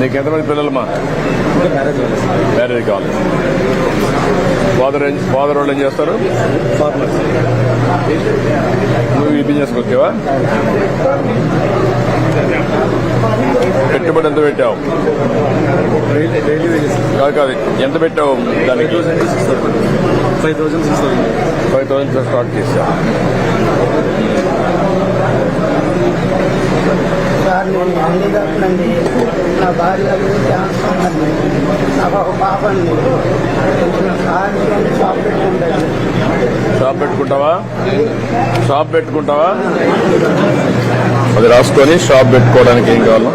నీకు ఎంతమంది పిల్లలమ్మా? మ్యారేజ్ కావాలి ఫాదర్ ఫాదర్ వాళ్ళు ఏం చేస్తారు? నువ్వు ఈ బిజినెస్కి వచ్చావా? పెట్టుబడి ఎంత పెట్టావు? కాదు కాదు ఎంత పెట్టావు దానికి? Five thousand six thousand five thousand start చేసా అన్ని తప్పునండి నా క్యాన్సర్ ఉందండి నాకు ఒక పాప అండి. సార్ నేను షాప్ పెట్టుకుంటాను షాప్ పెట్టుకుంటావా? షాప్ పెట్టుకుంటావా? అది రాసుకొని షాప్ పెట్టుకోవడానికి ఏం కావాలా?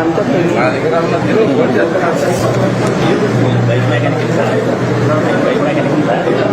అంత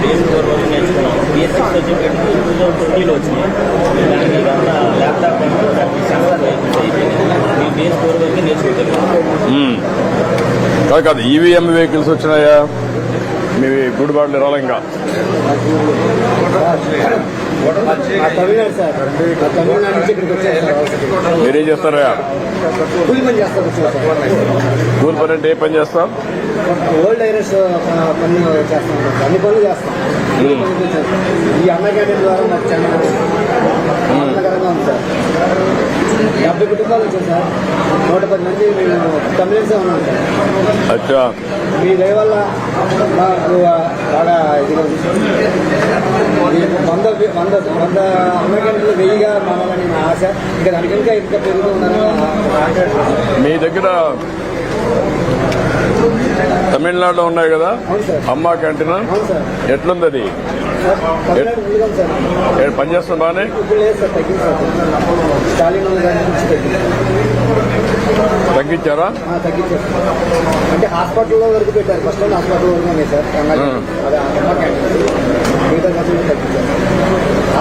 బీఎస్ ఫోర్ వరకు నేర్చుకున్నాం బీఎస్ సిక్స్ వచ్చేటప్పుడు టూ థౌసండ్ ట్వంటీలో వచ్చింది దానికి ఇదంతా ల్యాప్టాప్ సెన్సార్ వెహికల్స్ అయిపోయింది మీ బీఎస్ ఫోర్ వరకు నేర్చుకోగలిగాం కాదు కాదు ఈవీఎం వెహికల్స్ వచ్చినాయా? మీ గుడిబాట్లు రాలంగా. తమిళనాడు సార్. తమిళనాడు నుంచి ఇక్కడికి వచ్చాయి మీరేం చేస్తారా కూలి పని అంటే ఏ పని చేస్తాం? ఓల్డ్ ఐరస్ పని చేస్తాం. అన్ని పనులు. ఈ అన్న క్యాంటీన్ ద్వారా నాకు చాలా ఆనందకరంగా ఉంది సార్. డెబ్బై కుటుంబాలు వచ్చాయి సార్. నూట పది మంది మేము తమిళన్సే ఉన్నాం సార్. అచ్చా. మీ దయ వల్ల మాకు బాగా ఇదిగా వంద వంద వెయ్యిగా మారాలని నా ఆశ. ఇంకా మీ దగ్గర తమిళనాడులో ఉన్నాయి కదా? అమ్మా క్యాంటీన్? ఎట్లుంది అది? సార్ తమిళనాడు ముందుగా ఉంది సార్. ఏ పని చేస్తుంది బాగానే? ఇప్పుడు లేదు సార్ తగ్గింది సార్. స్టాలిన్ ఉన్న దాని నుంచి తగ్గింది. తగ్గించారా? తగ్గించారు అంటే హాస్పిటల్లో వరకు పెట్టారు. ఫస్ట్ హాస్పిటల్ వరకు ఉన్నాయి సార్.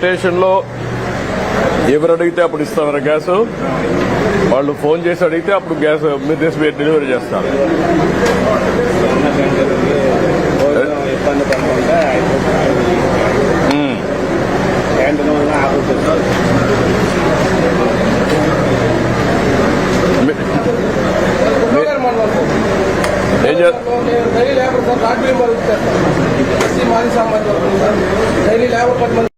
రొటేషన్లో ఎవరు అడిగితే అప్పుడు ఇస్తామరా గ్యాస్. వాళ్ళు ఫోన్ చేసి అడిగితే అప్పుడు గ్యాస్ మీరు తీసి డెలివరీ చేస్తారు. ఏం చేస్తారు